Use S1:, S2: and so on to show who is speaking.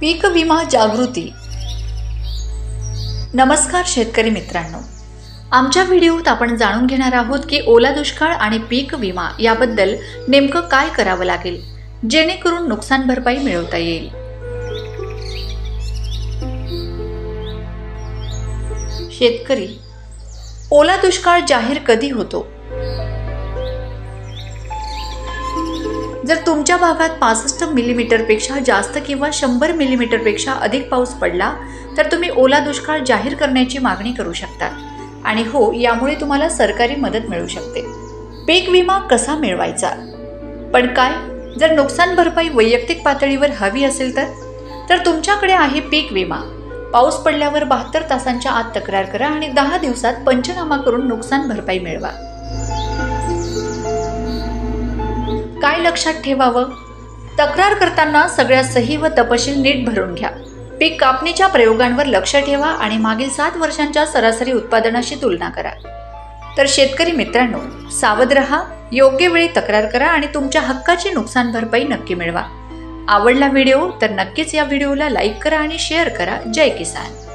S1: पीक विमा जागृती. नमस्कार शेतकरी मित्रांनो. आमच्या व्हिडिओत आपण जाणून घेणार आहोत की ओला दुष्काळ आणि पीक विमा याबद्दल नेमकं काय करावं लागेल जेणेकरून नुकसान भरपाई मिळवता येईल. शेतकरी ओला दुष्काळ जाहीर कधी होतो? जर तुमच्या भागात पासष्ट मिलीमीटरपेक्षा जास्त किंवा शंभर मिलीमीटरपेक्षा अधिक पाऊस पडला तर तुम्ही ओला दुष्काळ जाहीर करण्याची मागणी करू शकता. आणि हो यामुळे तुम्हाला सरकारी मदत मिळू शकते. पीक विमा कसा मिळवायचा? पण काय? जर नुकसान भरपाई वैयक्तिक पातळीवर हवी असेल तर? तर तुमच्याकडे आहे पीक विमा. पाऊस पडल्यावर बहात्तर तासांच्या आत तक्रार करा आणि दहा दिवसात पंचनामा करून नुकसान भरपाई मिळवा. काय लक्षात ठेवावं? तक्रार करताना सगळ्या सही व तपशील नीट भरून घ्या. पीक कापणीच्या प्रयोगांवर लक्ष ठेवा आणि मागील सात वर्षांच्या सरासरी उत्पादनाशी तुलना करा. तर शेतकरी मित्रांनो सावध रहा योग्य वेळी तक्रार करा आणि तुमच्या हक्काची नुकसान भरपाई नक्की मिळवा. आवडला व्हिडिओ तर नक्कीच या व्हिडिओला लाईक करा आणि शेअर करा. जय किसान.